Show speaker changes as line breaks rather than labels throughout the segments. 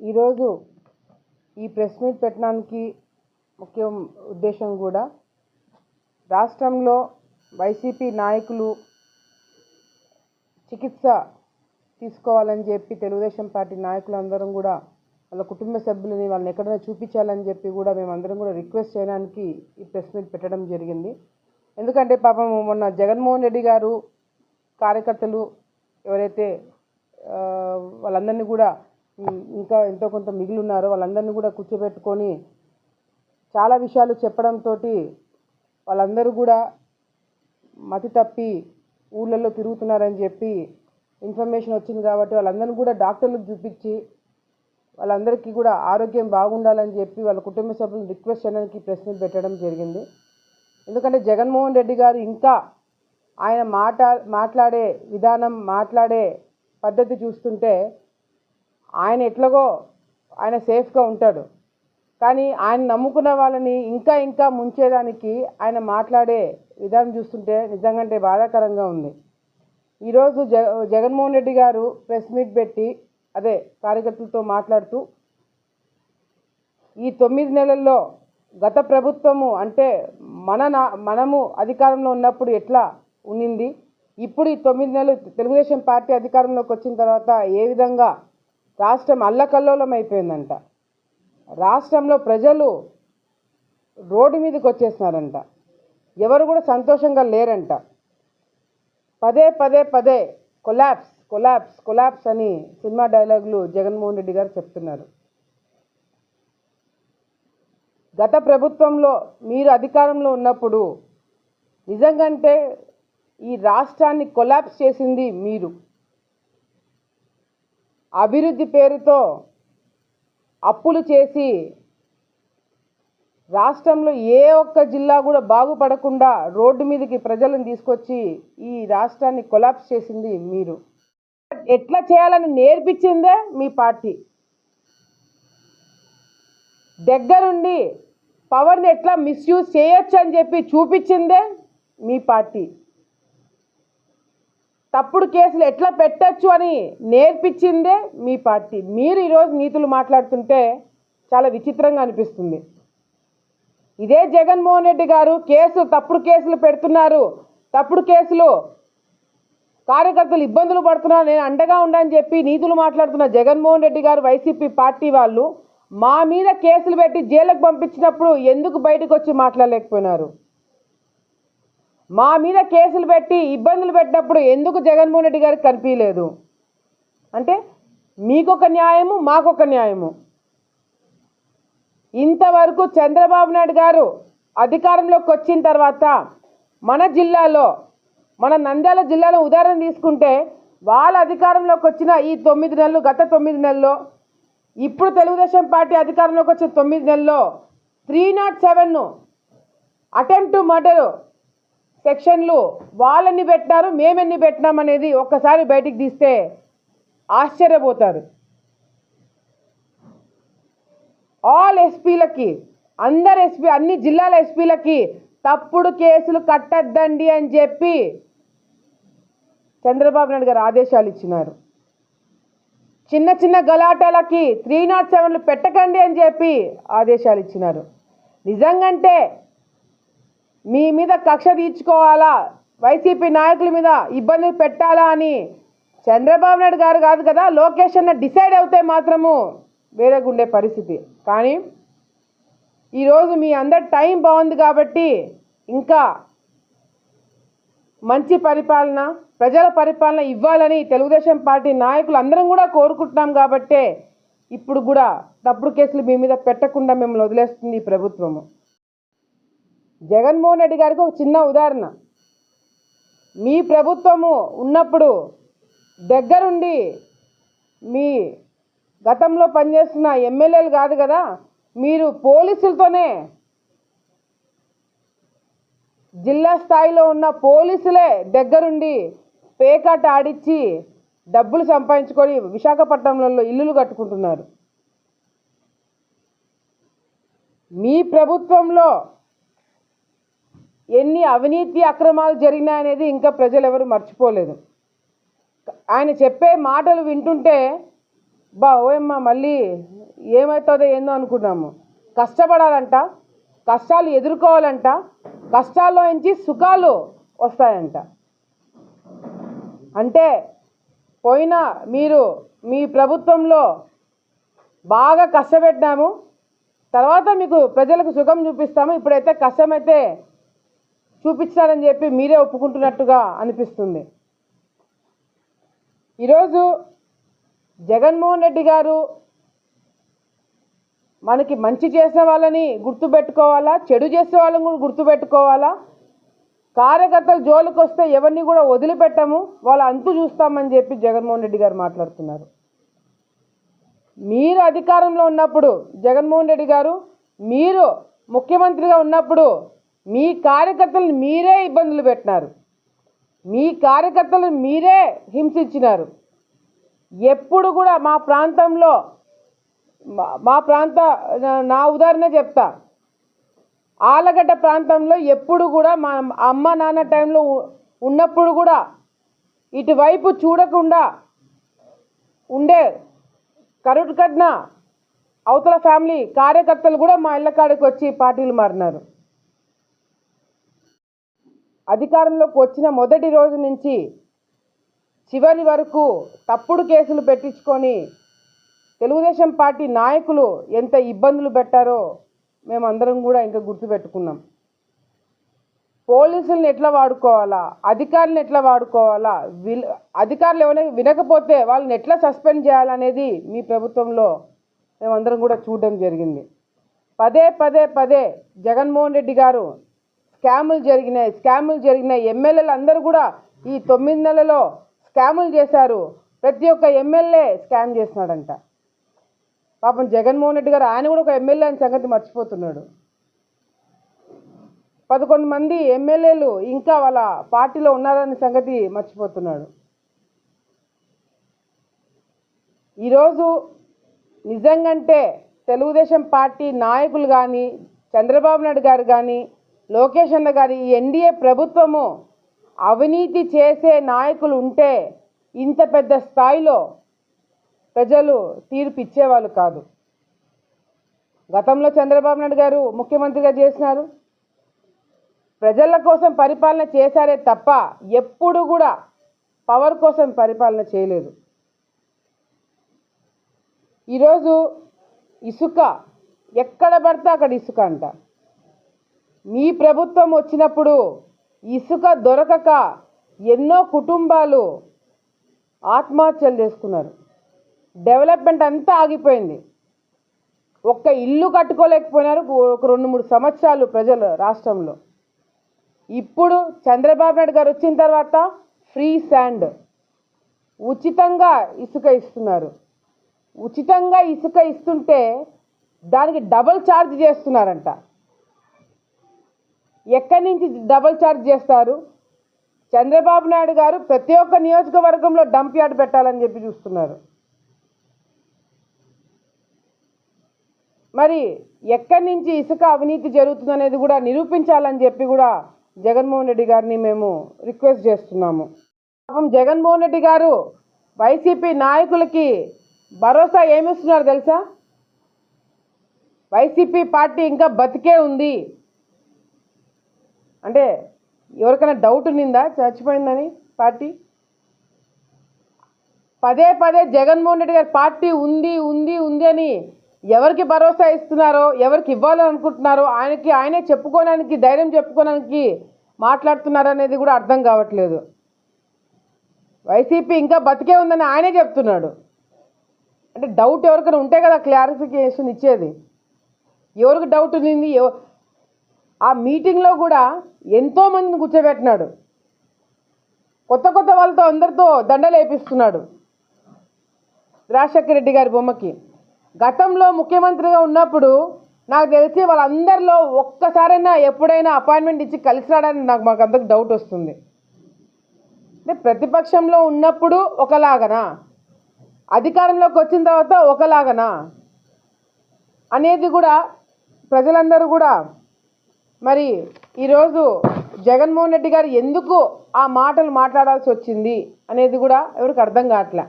ఈరోజు ఈ press meet పెట్టడానికి ముఖ్య ఉద్దేశం కూడా రాష్ట్రంలో వైసీపీ నాయకులు చికిత్స తీసుకోవాలని చెప్పి తెలుగుదేశం పార్టీ నాయకులు అందరం కూడా వాళ్ళ కుటుంబ సభ్యులని వాళ్ళని ఎక్కడైనా చూపించాలని చెప్పి కూడా మేమందరం కూడా రిక్వెస్ట్ చేయడానికి ఈ ప్రెస్ మీట్ పెట్టడం జరిగింది. ఎందుకంటే పాపం మొన్న జగన్మోహన్ రెడ్డి గారు కార్యకర్తలు ఎవరైతే వాళ్ళందరినీ కూడా ఇంకా ఎంతో కొంత మిగిలి ఉన్నారో వాళ్ళందరినీ కూడా కూర్చోబెట్టుకొని చాలా విషయాలు చెప్పడంతో వాళ్ళందరూ కూడా మతి తప్పి ఊళ్ళల్లో తిరుగుతున్నారని చెప్పి ఇన్ఫర్మేషన్ వచ్చింది కాబట్టి వాళ్ళందరినీ కూడా డాక్టర్లకు చూపించి వాళ్ళందరికీ కూడా ఆరోగ్యం బాగుండాలని చెప్పి వాళ్ళ కుటుంబ సభ్యులను రిక్వెస్ట్ చేయడానికి ప్రెస్ మీట్ పెట్టడం జరిగింది. ఎందుకంటే జగన్మోహన్ రెడ్డి గారు ఇంకా ఆయన మాట మాట్లాడే విధానం మాట్లాడే పద్ధతి చూస్తుంటే ఆయన ఎట్లాగో ఆయన సేఫ్గా ఉంటాడు. కానీ ఆయన నమ్ముకున్న వాళ్ళని ఇంకా ఇంకా ముంచేదానికి ఆయన మాట్లాడే విధానం చూస్తుంటే నిజంగా బాధాకరంగా ఉంది. ఈరోజు జ జగన్మోహన్ రెడ్డి గారు ప్రెస్ మీట్ పెట్టి అదే కార్యకర్తలతో మాట్లాడుతూ ఈ తొమ్మిది నెలల్లో గత ప్రభుత్వము అంటే మన నా- మనము అధికారంలో ఉన్నప్పుడు ఎట్లా ఉన్నింది? ఇప్పుడు ఈ తొమ్మిది నెలలు తెలుగుదేశం పార్టీ అధికారంలోకి వచ్చిన తర్వాత ఏ విధంగా రాష్ట్రం అల్లకల్లోలం అయిపోయిందంట రాష్ట్రంలో ప్రజలు రోడ్డు మీదకి వచ్చేస్తున్నారంట ఎవరు కూడా సంతోషంగా లేరంట. పదే పదే పదే కొలాప్స్ కొలాప్స్ కొలాప్స్ అని సినిమా డైలాగులు జగన్మోహన్ రెడ్డి గారు చెప్తున్నారు. గత ప్రభుత్వంలో మీరు అధికారంలో ఉన్నప్పుడు నిజంగంటే ఈ రాష్ట్రాన్ని కొలాప్స్ చేసింది మీరు. అభివృద్ధి పేరుతో అప్పులు చేసి రాష్ట్రంలో ఏ ఒక్క జిల్లా కూడా బాగుపడకుండా రోడ్డు మీదకి ప్రజలను తీసుకొచ్చి ఈ రాష్ట్రాన్ని కొలాప్స్ చేసింది మీరు. ఎట్లా చేయాలని నేర్పించిందే మీ పార్టీ. దగ్గరుండి పవర్ని ఎట్లా మిస్యూజ్ చేయొచ్చు అని చెప్పి చూపించిందే మీ పార్టీ. తప్పుడు కేసులు ఎట్లా పెట్టచ్చు అని నేర్పించిందే మీ పార్టీ. మీరు ఈరోజు నీతులు మాట్లాడుతుంటే చాలా విచిత్రంగా అనిపిస్తుంది. ఇదే జగన్మోహన్ రెడ్డి గారు కేసు తప్పుడు కేసులు పెడుతున్నారు. తప్పుడు కేసులు కార్యకర్తలు ఇబ్బందులు పడుతున్నారు. నేను అండగా ఉండని చెప్పి నీతులు మాట్లాడుతున్న జగన్మోహన్ రెడ్డి గారు వైసీపీ పార్టీ వాళ్ళు మా మీద కేసులు పెట్టి జైలుకు పంపించినప్పుడు ఎందుకు బయటకు వచ్చి మాట్లాడలేకపోయినారు? మా మీద కేసులు పెట్టి ఇబ్బందులు పెట్టినప్పుడు ఎందుకు జగన్మోహన్ రెడ్డి గారికి కనిపించలేదు? అంటే మీకొక న్యాయము మాకొక న్యాయము. ఇంతవరకు చంద్రబాబు నాయుడు గారు అధికారంలోకి వచ్చిన తర్వాత మన జిల్లాలో మన నంద్యాల జిల్లాలో ఉదాహరణ తీసుకుంటే వాళ్ళ అధికారంలోకి వచ్చిన ఈ తొమ్మిది నెలలు గత తొమ్మిది నెలల్లో ఇప్పుడు తెలుగుదేశం పార్టీ అధికారంలోకి వచ్చిన తొమ్మిది నెలల్లో three nought seven attempt to murder సెక్షన్లు వాళ్ళని పెట్టినారు మేమెన్ని పెట్టినాం అనేది ఒక్కసారి బయటికి తీస్తే ఆశ్చర్యపోతారు. ఆల్ ఎస్పీలకి అందరు ఎస్పీ అన్ని జిల్లాల ఎస్పీలకి తప్పుడు కేసులు కట్టద్దండి అని చెప్పి చంద్రబాబు నాయుడు గారు ఆదేశాలు ఇచ్చినారు. చిన్న చిన్న గలాటాలకి త్రీ నాట్ సెవెన్లు పెట్టకండి అని చెప్పి ఆదేశాలు ఇచ్చినారు. నిజంగంటే మీ మీద కక్ష తీర్చుకోవాలా? వైసీపీ నాయకుల మీద ఇబ్బంది పెట్టాలా అని? చంద్రబాబు నాయుడు గారు కాదు కదా లోకేష్ అన్న డిసైడ్ అవుతే మాత్రము వేరేగా ఉండే పరిస్థితి. కానీ ఈరోజు మీ అందరి టైం బాగుంది కాబట్టి ఇంకా మంచి పరిపాలన ప్రజల పరిపాలన ఇవ్వాలని తెలుగుదేశం పార్టీ నాయకులు అందరం కూడా కోరుకుంటున్నాం కాబట్టే ఇప్పుడు కూడా తప్పుడు కేసులు మీ మీద పెట్టకుండా మిమ్మల్ని వదిలేస్తుంది ఈ ప్రభుత్వము. జగన్మోహన్ రెడ్డి గారికి ఒక చిన్న ఉదాహరణ. మీ ప్రభుత్వము ఉన్నప్పుడు దగ్గరుండి మీ గతంలో పనిచేస్తున్న ఎమ్మెల్యేలు కాదు కదా మీరు పోలీసులతోనే జిల్లా స్థాయిలో ఉన్న పోలీసులే దగ్గరుండి పేకాట ఆడిచ్చి డబ్బులు సంపాదించుకొని విశాఖపట్నంలో ఇల్లులు కట్టుకుంటున్నారు. మీ ప్రభుత్వంలో ఎన్ని అవినీతి అక్రమాలు జరిగినాయనేది ఇంకా ప్రజలు ఎవరు మర్చిపోలేదు. ఆయన చెప్పే మాటలు వింటుంటే బా ఓయమ్మ మళ్ళీ ఏమవుతుందో ఏందో అనుకున్నాము. కష్టపడాలంట కష్టాలు ఎదుర్కోవాలంట కష్టాల్లో నుంచి సుఖాలు వస్తాయంట. అంటే పోయిన మీరు మీ ప్రభుత్వంలో బాగా కష్టపెట్టినాము తర్వాత మీకు ప్రజలకు సుఖం చూపిస్తాము ఇప్పుడైతే కష్టమైతే చూపించాలని చెప్పి మీరే ఒప్పుకుంటున్నట్టుగా అనిపిస్తుంది. ఈరోజు జగన్మోహన్ రెడ్డి గారు మనకి మంచి చేసిన వాళ్ళని గుర్తుపెట్టుకోవాలా చెడు చేసే వాళ్ళని కూడా గుర్తుపెట్టుకోవాలా? కార్యకర్తలు జోలికి వస్తే ఎవరిని కూడా వదిలిపెట్టము వాళ్ళ అంతు చూస్తామని చెప్పి జగన్మోహన్ రెడ్డి గారు మాట్లాడుతున్నారు. మీరు అధికారంలో ఉన్నప్పుడు జగన్మోహన్ రెడ్డి గారు మీరు ముఖ్యమంత్రిగా ఉన్నప్పుడు మీ కార్యకర్తలను మీరే ఇబ్బందులు పెట్టినారు. మీ కార్యకర్తలను మీరే హింసించినారు. ఎప్పుడు కూడా మా ప్రాంతంలో మా- మా ప్రాంత నా- ఉదాహరణ చెప్తా. ఆలగడ్డ ప్రాంతంలో ఎప్పుడు కూడా మా అమ్మ నాన్న టైంలో ఉన్నప్పుడు కూడా ఇటువైపు చూడకుండా ఉండే కరుడు కట్న అవతల ఫ్యామిలీ కార్యకర్తలు కూడా మా ఇళ్ళ కాడికి వచ్చి పార్టీలు మారినారు. అధికారంలోకి వచ్చిన మొదటి రోజు నుంచి చివరి వరకు తప్పుడు కేసులు పెట్టించుకొని తెలుగుదేశం పార్టీ నాయకులు ఎంత ఇబ్బందులు పెట్టారో మేమందరం కూడా ఇంకా గుర్తుపెట్టుకున్నాం. పోలీసులను ఎట్లా వాడుకోవాలా? అధికారులను ఎట్లా వాడుకోవాలా? విల్ అధికారులు ఏమైనా వినకపోతే వాళ్ళని ఎట్లా సస్పెండ్ చేయాలనేది మీ ప్రభుత్వంలో మేమందరం కూడా చూడడం జరిగింది. పదే పదే పదే జగన్మోహన్ రెడ్డి గారు స్కాములు జరిగినాయి స్కాములు జరిగినాయి. ఎమ్మెల్యేలు అందరూ కూడా ఈ తొమ్మిది నెలలో స్కాములు చేశారు. ప్రతి ఒక్క ఎమ్మెల్యే స్కామ్ చేస్తున్నాడంట. పాపం జగన్మోహన్ రెడ్డి గారు ఆయన కూడా ఒక ఎమ్మెల్యే అని సంగతి మర్చిపోతున్నాడు. పదకొండు మంది ఎమ్మెల్యేలు ఇంకా వాళ్ళ పార్టీలో ఉన్నారనే సంగతి మర్చిపోతున్నాడు. ఈరోజు నిజంగంటే తెలుగుదేశం పార్టీ నాయకులు కానీ చంద్రబాబు నాయుడు గారు కానీ లోకేష్ అన్న గారి ఈ ఎన్డీఏ ప్రభుత్వము అవినీతి చేసే నాయకులు ఉంటే ఇంత పెద్ద స్థాయిలో ప్రజలు తీర్పు ఇచ్చేవాళ్ళు కాదు. గతంలో చంద్రబాబు నాయుడు గారు ముఖ్యమంత్రిగా చేసినారు. ప్రజల కోసం పరిపాలన చేశారే తప్ప ఎప్పుడు కూడా పవర్ కోసం పరిపాలన చేయలేదు. ఈరోజు ఇసుక ఎక్కడ పడితే అక్కడ ఇసుక అంట. మీ ప్రభుత్వం వచ్చినప్పుడు ఇసుక దొరకక ఎన్నో కుటుంబాలు ఆత్మహత్యలు చేసుకున్నారు. డెవలప్మెంట్ అంతా ఆగిపోయింది. ఒక్క ఇల్లు కట్టుకోలేకపోయినారు ఒక రెండు మూడు సంవత్సరాలు ప్రజలు రాష్ట్రంలో. ఇప్పుడు చంద్రబాబు నాయుడు గారు వచ్చిన తర్వాత ఫ్రీ శాండ్. ఉచితంగా ఇసుక ఇస్తున్నారు. ఉచితంగా ఇసుక ఇస్తుంటే దానికి డబుల్ ఛార్జ్ చేస్తున్నారంట. ఎక్కడి నుంచి డబుల్ ఛార్జ్ చేస్తారు? చంద్రబాబు నాయుడు గారు ప్రతి ఒక్క నియోజకవర్గంలో డంప్ యార్డ్ పెట్టాలని చెప్పి చూస్తున్నారు. మరి ఎక్కడి నుంచి ఇసుక అవినీతి జరుగుతుందనేది కూడా నిరూపించాలని చెప్పి కూడా జగన్మోహన్ రెడ్డి గారిని మేము రిక్వెస్ట్ చేస్తున్నాము. పాపం జగన్మోహన్ రెడ్డి గారు వైసీపీ నాయకులకి భరోసా ఏమిస్తున్నారు తెలుసా? వైసీపీ పార్టీ ఇంకా బతికే ఉంది. అంటే ఎవరికైనా డౌట్ నిందా చచ్చిపోయిందని పార్టీ? పదే పదే జగన్మోహన్ రెడ్డి గారి పార్టీ ఉంది ఉంది ఉంది అని ఎవరికి భరోసా ఇస్తున్నారో ఎవరికి ఇవ్వాలని అనుకుంటున్నారో ఆయనకి ఆయనే చెప్పుకోవడానికి ధైర్యం చెప్పుకోవడానికి మాట్లాడుతున్నారు అనేది కూడా అర్థం కావట్లేదు. వైసీపీ ఇంకా బతికే ఉందని ఆయనే చెప్తున్నాడు. అంటే డౌట్ ఎవరికైనా ఉంటే కదా క్లారిఫికేషన్ ఇచ్చేది. ఎవరికి డౌట్ ఉంది ఆ మీటింగ్లో కూడా ఎంతోమందిని కూర్చోబెట్టినాడు. కొత్త కొత్త వాళ్ళతో అందరితో దండలు వేపిస్తున్నాడు రాజశేఖర రెడ్డి గారి బొమ్మకి. గతంలో ముఖ్యమంత్రిగా ఉన్నప్పుడు నాకు తెలిసి వాళ్ళందరిలో ఒక్కసారైనా ఎప్పుడైనా అపాయింట్మెంట్ ఇచ్చి కలిసి రావడానికి నాకు మాకు అందరికి డౌట్ వస్తుంది. అంటే ప్రతిపక్షంలో ఉన్నప్పుడు ఒకలాగనా? అధికారంలోకి వచ్చిన తర్వాత ఒకలాగనా? అనేది కూడా ప్రజలందరూ కూడా మరి ఈరోజు జగన్మోహన్ రెడ్డి గారు ఎందుకు ఆ మాటలు మాట్లాడాల్సి వచ్చింది అనేది కూడా ఎవరికి అర్థం కావట్లే.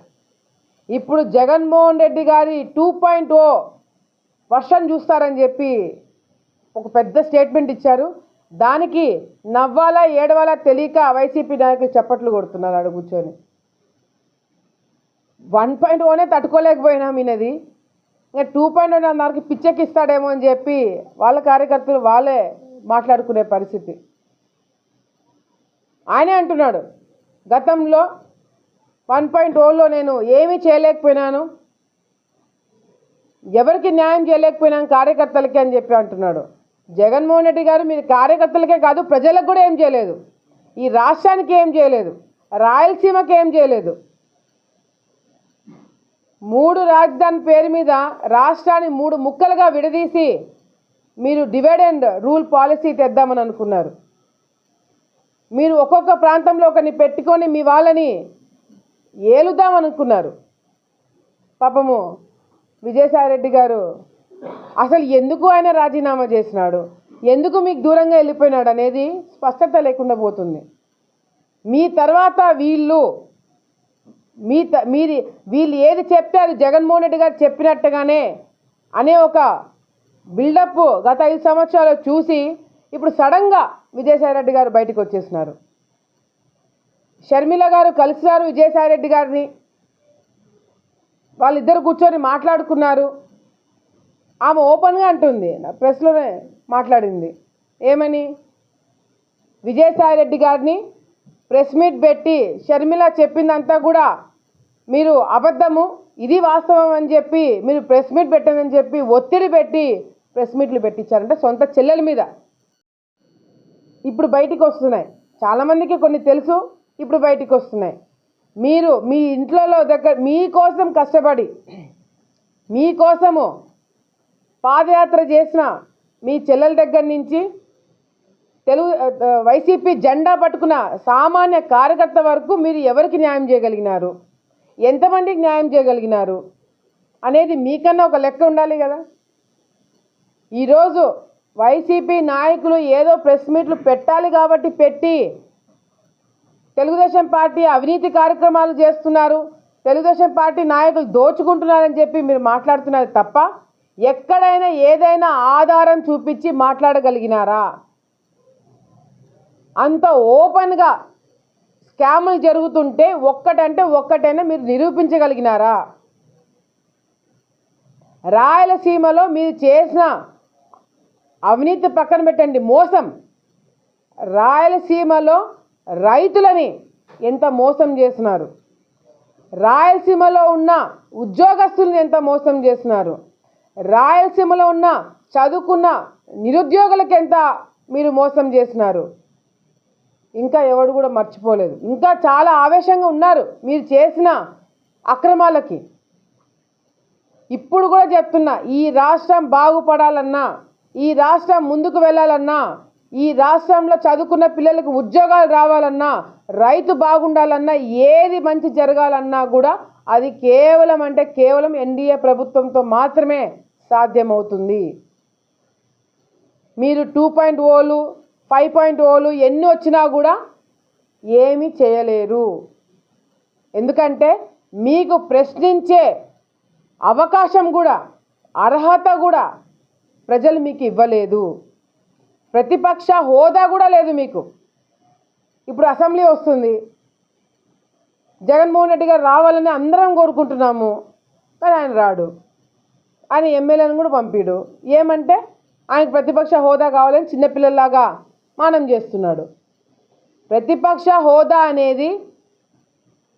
ఇప్పుడు జగన్మోహన్ రెడ్డి గారి టూ పాయింట్ ఓ వర్షన్ చూస్తారని చెప్పి ఒక పెద్ద స్టేట్మెంట్ ఇచ్చారు. దానికి నవ్వాలా ఏడవాలా తెలియక వైసీపీ నాయకులు చప్పట్లు కొడుతున్నారు ఆడ కూర్చొని. వన్ పాయింట్ ఓనే తట్టుకోలేకపోయినాం ఈయనది. ఇంకా టూ పాయింట్ వన్ oh అన్నరికి పిచ్చెక్కిస్తాడేమో అని చెప్పి వాళ్ళ కార్యకర్తలు వాళ్ళే మాట్లాడుకునే పరిస్థితి. ఆయనే అంటున్నాడు గతంలో వన్ పాయింట్ ఓలో నేను ఏమీ చేయలేకపోయినాను. ఎవరికి న్యాయం చేయలేకపోయినాను కార్యకర్తలకే అని చెప్పి అంటున్నాడు. జగన్మోహన్ రెడ్డి గారు మీరు కార్యకర్తలకే కాదు ప్రజలకు కూడా ఏం చేయలేదు. ఈ రాష్ట్రానికి ఏం చేయలేదు. రాయలసీమకి ఏం చేయలేదు. మూడు రాజధాని పేరు మీద రాష్ట్రాన్ని మూడు ముక్కలుగా విడదీసి మీరు డివైడ్ అండ్ రూల్ పాలసీ తెద్దామని అనుకున్నారు. మీరు ఒక్కొక్క ప్రాంతంలో ఒకరిని పెట్టుకొని మీ వాళ్ళని ఏలుదామనుకున్నారు పాపము విజయసాయిరెడ్డి గారు అసలు ఎందుకు ఆయన రాజీనామా చేసినాడు? ఎందుకు మీకు దూరంగా వెళ్ళిపోయినాడు అనేది స్పష్టత లేకుండా పోతుంది. మీ తర్వాత వీళ్ళు మీ త మీది వీళ్ళు ఏది చెప్పారు జగన్మోహన్ రెడ్డి గారు చెప్పినట్టుగానే అనే ఒక బిల్డప్ గత ఐదు సంవత్సరాలు చూసి ఇప్పుడు సడన్గా విజయసాయిరెడ్డి గారు బయటకు వచ్చేసినారు. షర్మిల గారు కలిసినారు విజయసాయిరెడ్డి గారిని. వాళ్ళిద్దరు కూర్చొని మాట్లాడుకున్నారు. ఆమె ఓపెన్గా అంటుంది నా ప్రెస్లోనే మాట్లాడింది. ఏమని? విజయసాయిరెడ్డి గారిని ప్రెస్ మీట్ పెట్టి షర్మిల చెప్పిందంతా కూడా మీరు అబద్ధము ఇది వాస్తవం అని చెప్పి మీరు ప్రెస్ మీట్ పెట్టండి చెప్పి ఒత్తిడి పెట్టి ప్రెస్ మీట్లు పెట్టించారంటే సొంత చెల్లెల మీద. ఇప్పుడు బయటికి వస్తున్నాయి. చాలామందికి కొన్ని తెలుసు ఇప్పుడు బయటికి వస్తున్నాయి. మీరు మీ ఇంట్లో దగ్గర మీకోసం కష్టపడి మీకోసము పాదయాత్ర చేసిన మీ చెల్లెల దగ్గర నుంచి తెలుగు వైసీపీ జెండా పట్టుకున్న సామాన్య కార్యకర్త వరకు మీరు ఎవరికి న్యాయం చేయగలిగినారు? ఎంతమందికి న్యాయం చేయగలిగినారు? అనేది మీకన్నా ఒక లెక్క ఉండాలి కదా. ఈరోజు వైసీపీ నాయకులు ఏదో ప్రెస్ మీట్లు పెట్టాలి కాబట్టి పెట్టి తెలుగుదేశం పార్టీ అవినీతి కార్యక్రమాలు చేస్తున్నారు. తెలుగుదేశం పార్టీ నాయకులు దోచుకుంటున్నారని చెప్పి మీరు మాట్లాడుతున్నారు తప్ప ఎక్కడైనా ఏదైనా ఆధారం చూపించి మాట్లాడగలిగినారా? అంత ఓపెన్గా స్కాములు జరుగుతుంటే ఒక్కటంటే ఒక్కటైనా మీరు నిరూపించగలిగినారా? రాయలసీమలో మీరు చేసిన అవినీతి పక్కన పెట్టండి. మోసం. రాయలసీమలో రైతులని ఎంత మోసం చేస్తున్నారు రాయలసీమలో ఉన్న ఉద్యోగస్తులను ఎంత మోసం చేస్తున్నారు రాయలసీమలో ఉన్న చదువుకున్న నిరుద్యోగులకు ఎంత మీరు మోసం చేస్తున్నారు ఇంకా ఎవడు కూడా మర్చిపోలేదు. ఇంకా చాలా ఆవేశంగా ఉన్నారు మీరు చేసిన అక్రమాలకి. ఇప్పుడు కూడా చెప్తున్నా ఈ రాష్ట్రం బాగుపడాలన్నా ఈ రాష్ట్రం ముందుకు వెళ్ళాలన్నా ఈ రాష్ట్రంలో చదువుకున్న పిల్లలకు ఉద్యోగాలు రావాలన్నా రైతు బాగుండాలన్నా ఏది మంచి జరగాలన్నా కూడా అది కేవలం అంటే కేవలం ఎన్డీఏ ప్రభుత్వంతో మాత్రమే సాధ్యమవుతుంది. మీరు టూ పాయింట్ ఓలు ఫైవ్ పాయింట్ ఓలు ఎన్ని వచ్చినా కూడా ఏమీ చేయలేరు. ఎందుకంటే మీకు ప్రశ్నించే అవకాశం కూడా అర్హత కూడా ప్రజలు మీకు ఇవ్వలేదు. ప్రతిపక్ష హోదా కూడా లేదు మీకు. ఇప్పుడు అసెంబ్లీ వస్తుంది. జగన్మోహన్ రెడ్డి గారు రావాలని అందరం కోరుకుంటున్నాము కానీ ఆయన రాడు. ఆయన ఎమ్మెల్యేను కూడా పంపిడు. ఏమంటే ఆయనకు ప్రతిపక్ష హోదా కావాలని చిన్నపిల్లల్లాగా మానం చేస్తున్నాడు. ప్రతిపక్ష హోదా అనేది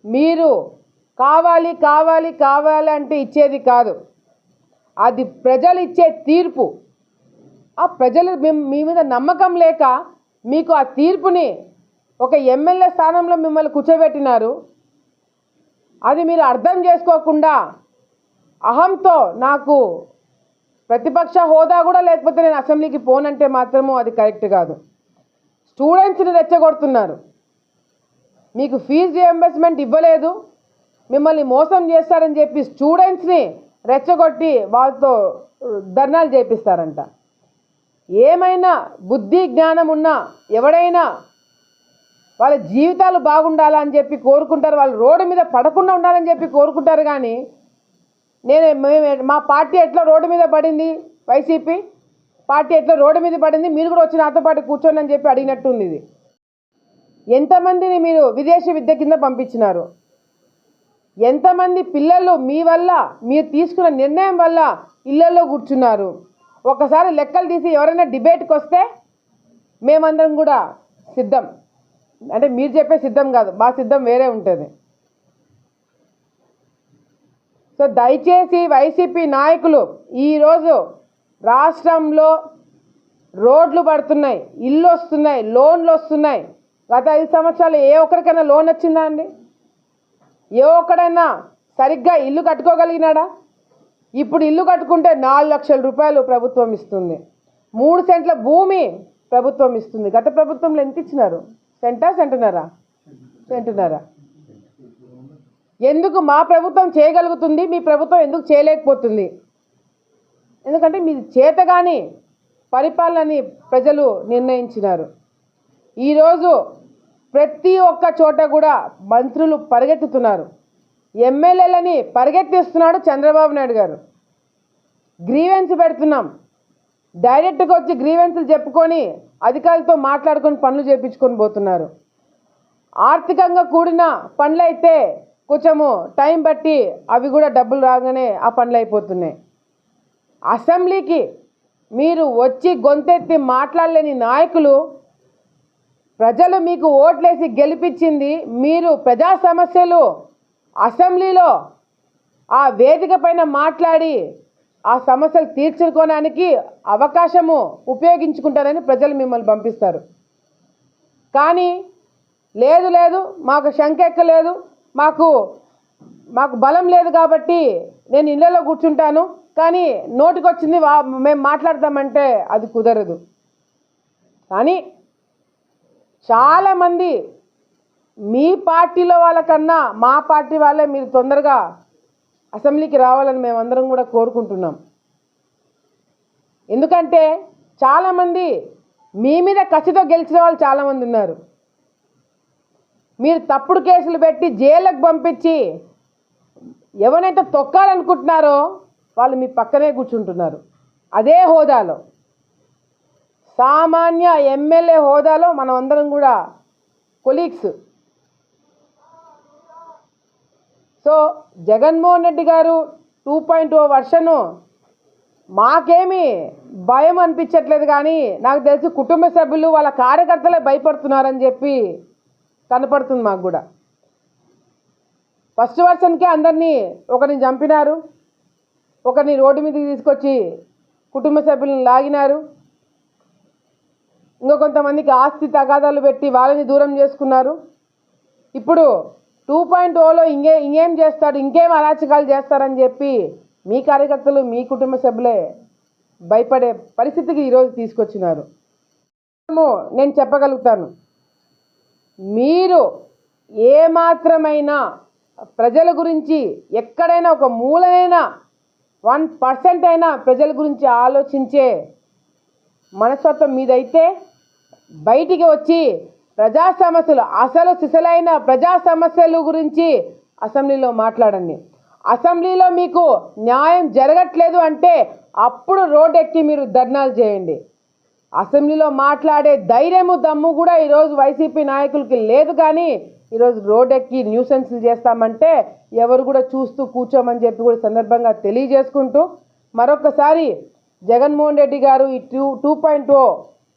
మీరు కావాలి కావాలి కావాలి అంటే ఇచ్చేది కాదు. అది ప్రజలు ఇచ్చే తీర్పు. ఆ ప్రజలు మీ- మీద నమ్మకం లేక మీకు ఆ తీర్పుని ఒక ఎమ్మెల్యే స్థానంలో మిమ్మల్ని కూర్చోబెట్టినారు. అది మీరు అర్థం చేసుకోకుండా అహంతో నాకు ప్రతిపక్ష హోదా కూడా లేకపోతే నేను అసెంబ్లీకి పోనంటే మాత్రము అది కరెక్ట్ కాదు. స్టూడెంట్స్ని రెచ్చగొడుతున్నారు. మీకు ఫీజు రియంబర్స్మెంట్ ఇవ్వలేదు. మిమ్మల్ని మోసం చేస్తారని చెప్పి స్టూడెంట్స్ని రెచ్చగొట్టి వాళ్ళతో ధర్నాలు చేపిస్తారంట. ఏమైనా బుద్ధి జ్ఞానం ఉన్నా ఎవడైనా వాళ్ళ జీవితాలు బాగుండాలని చెప్పి కోరుకుంటారు వాళ్ళు రోడ్డు మీద పడకుండా ఉండాలని చెప్పి కోరుకుంటారు కానీ నేను మా పార్టీ ఎట్లా రోడ్డు మీద పడింది? వైసీపీ పార్టీ ఎట్లా రోడ్డు మీద పడింది? మీరు కూడా వచ్చి నాతో పాటు కూర్చోండి అని చెప్పి అడిగినట్టుంది ఇది. ఎంతమందిని మీరు విదేశీ విద్య కింద పంపించినారు? ఎంతమంది పిల్లలు మీ వల్ల మీరు తీసుకున్న నిర్ణయం వల్ల ఇళ్ళలో కూర్చున్నారు? ఒకసారి లెక్కలు తీసి ఎవరైనా డిబేట్కి వస్తే మేమందరం కూడా సిద్ధం. అంటే మీరు చెప్పే సిద్ధం కాదు మా సిద్ధం వేరే ఉంటుంది. సో దయచేసి వైసీపీ నాయకులు ఈరోజు రాష్ట్రంలో రోడ్లు పడుతున్నాయి ఇల్లు వస్తున్నాయి లోన్లు వస్తున్నాయి. గత ఐదు సంవత్సరాలు ఏ ఒక్కరికైనా లోన్ వచ్చిందా అండి? ఏ ఒక్కడైనా సరిగ్గా ఇల్లు కట్టుకోగలిగినాడా? ఇప్పుడు ఇల్లు కట్టుకుంటే నాలుగు లక్షల రూపాయలు ప్రభుత్వం ఇస్తుంది. మూడు సెంట్ల భూమి ప్రభుత్వం ఇస్తుంది. గత ప్రభుత్వంలో ఎంత ఇచ్చినారు? సెంటా సెంటున్నారా? సెంటున్నారా? ఎందుకు మా ప్రభుత్వం చేయగలుగుతుంది? మీ ప్రభుత్వం ఎందుకు చేయలేకపోతుంది? ఎందుకంటే మీ చేతగాని పరిపాలనని ప్రజలు నిర్ణయించినారు. ఈరోజు ప్రతి ఒక్క చోట కూడా మంత్రులు పరిగెత్తుతున్నారు. ఎమ్మెల్యేలని పరిగెత్తిస్తున్నాడు చంద్రబాబు నాయుడు గారు. గ్రీవెన్స్ పెడుతున్నాం. డైరెక్ట్గా వచ్చి గ్రీవెన్స్లు చెప్పుకొని అధికారులతో మాట్లాడుకొని పనులు చేయించుకొని పోతున్నారు. ఆర్థికంగా కూడిన పనులు అయితే కొంచెము టైం బట్టి అవి కూడా డబ్బులు రాగానే ఆ పనులు అయిపోతున్నాయి. అసెంబ్లీకి మీరు వచ్చి గొంతెత్తి మాట్లాడలేని నాయకులు ప్రజలు మీకు ఓట్లేసి గెలిపించింది మీరు ప్రజా సమస్యలు అసెంబ్లీలో ఆ వేదిక పైన మాట్లాడి ఆ సమస్యలు తీర్చుకోవడానికి అవకాశము ఉపయోగించుకుంటారని ప్రజలు మిమ్మల్ని పంపిస్తారు. కానీ లేదు లేదు మాకు శంక ఎక్కలేదు మాకు మాకు బలం లేదు కాబట్టి నేను ఇళ్ళలో కూర్చుంటాను కానీ నోటికొచ్చింది వా మేము మాట్లాడతామంటే అది కుదరదు. కానీ చాలామంది మీ పార్టీలో వాళ్ళకన్నా మా పార్టీ వాళ్ళే మీరు తొందరగా అసెంబ్లీకి రావాలని మేమందరం కూడా కోరుకుంటున్నాం. ఎందుకంటే చాలామంది మీ మీద కసితో గెలిచిన వాళ్ళు చాలామంది ఉన్నారు. మీరు తప్పుడు కేసులు పెట్టి జైలకు పంపించి ఎవరైతే తొక్కాలనుకుంటున్నారో వాళ్ళు మీ పక్కనే కూర్చుంటున్నారు. అదే హోదాలో. సామాన్య ఎమ్మెల్యే హోదాలో మనం అందరం కూడా కొలీగ్స్. సో జగన్మోహన్ రెడ్డి గారు టూ పాయింట్ ఓ వర్షను మాకేమీ భయం అనిపించట్లేదు కానీ నాకు తెలిసి కుటుంబ సభ్యులు వాళ్ళ కార్యకర్తలే భయపడుతున్నారని చెప్పి కనపడుతుంది మాకు కూడా. ఫస్ట్ వర్షన్కే అందరినీ ఒకరిని చంపినారు ఒకరిని రోడ్డు మీదకి తీసుకొచ్చి కుటుంబ సభ్యులను లాగినారు. ఇంకా కొంతమందికి ఆస్తి తగాదాలు పెట్టి వాళ్ళని దూరం చేసుకున్నారు. ఇప్పుడు టూ పాయింట్ ఓలో ఇంకే ఇంకేం చేస్తాడు ఇంకేం అరాచకాలు చేస్తారని చెప్పి మీ కార్యకర్తలు మీ కుటుంబ సభ్యులే భయపడే పరిస్థితికి ఈరోజు తీసుకొచ్చినారు. నేను చెప్పగలుగుతాను. మీరు ఏమాత్రమైనా ప్రజల గురించి ఎక్కడైనా ఒక మూలనైనా వన్ పర్సెంట్ అయినా ప్రజల గురించి ఆలోచించే మనస్తత్వం మీదైతే బయటికి వచ్చి ప్రజా సమస్యలు అసలు సిసలైన ప్రజా సమస్యలు గురించి అసెంబ్లీలో మాట్లాడండి. అసెంబ్లీలో మీకు న్యాయం జరగట్లేదు అంటే అప్పుడు రోడ్ ఎక్కి మీరు ధర్నాలు చేయండి. అసెంబ్లీలో మాట్లాడే ధైర్యము దమ్ము కూడా ఈరోజు వైసీపీ నాయకులకి లేదు కానీ ఈరోజు రోడ్ ఎక్కి న్యూసెన్స్లు చేస్తామంటే ఎవరు కూడా చూస్తూ కూర్చోమని చెప్పి కూడా సందర్భంగా తెలియజేసుకుంటూ మరొకసారి జగన్మోహన్ రెడ్డి గారు ఈ two two point o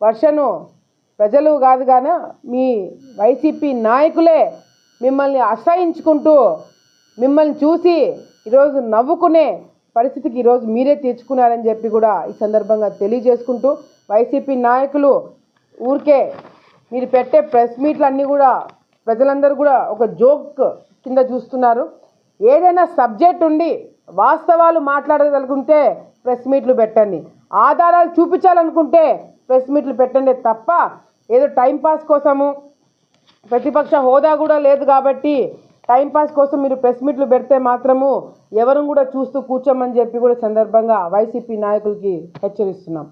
version ప్రజలు కాదు కానీ మీ వైసీపీ నాయకులే మిమ్మల్ని అసహించుకుంటూ మిమ్మల్ని చూసి ఈరోజు నవ్వుకునే పరిస్థితికి ఈరోజు మీరే తీర్చుకున్నారని చెప్పి కూడా ఈ సందర్భంగా తెలియజేసుకుంటూ వైసీపీ నాయకులు ఊరికే మీరు పెట్టే ప్రెస్ మీట్లు అన్నీ కూడా ప్రజలందరూ కూడా ఒక జోక్ కింద చూస్తున్నారు. ఏదైనా సబ్జెక్ట్ ఉండి వాస్తవాలు మాట్లాడగలుగుంటే ప్రెస్ మీట్లు పెట్టండి. ఆధారాలు చూపించాలనుకుంటే ప్రెస్ మీట్లు పెట్టండి తప్ప ఏదో టైంపాస్ కోసము. ప్రతిపక్ష హోదా కూడా లేదు కాబట్టి టైంపాస్ కోసం మీరు ప్రెస్ మీట్లు పెడితే మాత్రము ఎవరు కూడా చూస్తూ కూర్చోమని చెప్పి కూడా సందర్భంగా వైసీపీ నాయకులకి హెచ్చరిస్తున్నాం.